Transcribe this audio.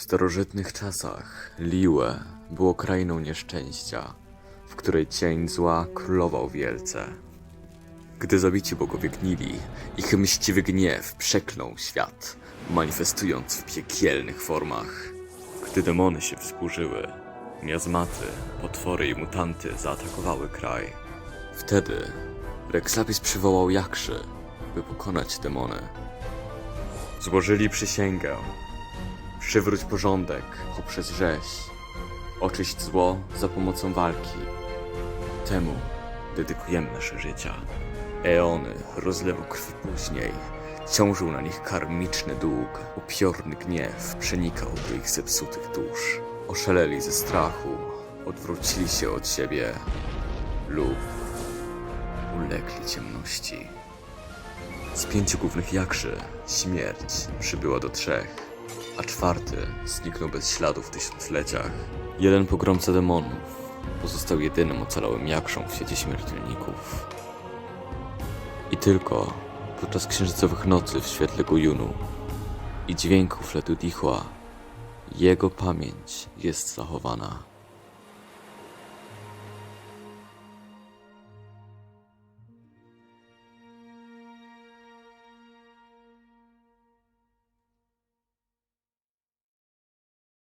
W starożytnych czasach Liłe było krainą nieszczęścia, w której cień zła królował wielce. Gdy zabici bogowie gnili, ich mściwy gniew przeklął świat, manifestując w piekielnych formach. Gdy demony się wzburzyły, miazmaty, potwory i mutanty zaatakowały kraj. Wtedy Rekslapis przywołał Jakszy, by pokonać demony. Złożyli przysięgę. Przywróć porządek poprzez rzeź. Oczyść zło za pomocą walki. Temu dedykujemy nasze życia. Eony rozlewu krwi później. Ciążył na nich karmiczny dług. Upiorny gniew przenikał do ich zepsutych dusz. Oszaleli ze strachu. Odwrócili się od siebie lub ulegli ciemności. Z pięciu głównych jakszy śmierć przybyła do trzech, a czwarty zniknął bez śladu w tysiącleciach. Jeden pogromca demonów pozostał jedynym ocalałym jakrzą w świecie śmiertelników. I tylko podczas księżycowych nocy w świetle Gujunu i dźwięków letu Dichła jego pamięć jest zachowana.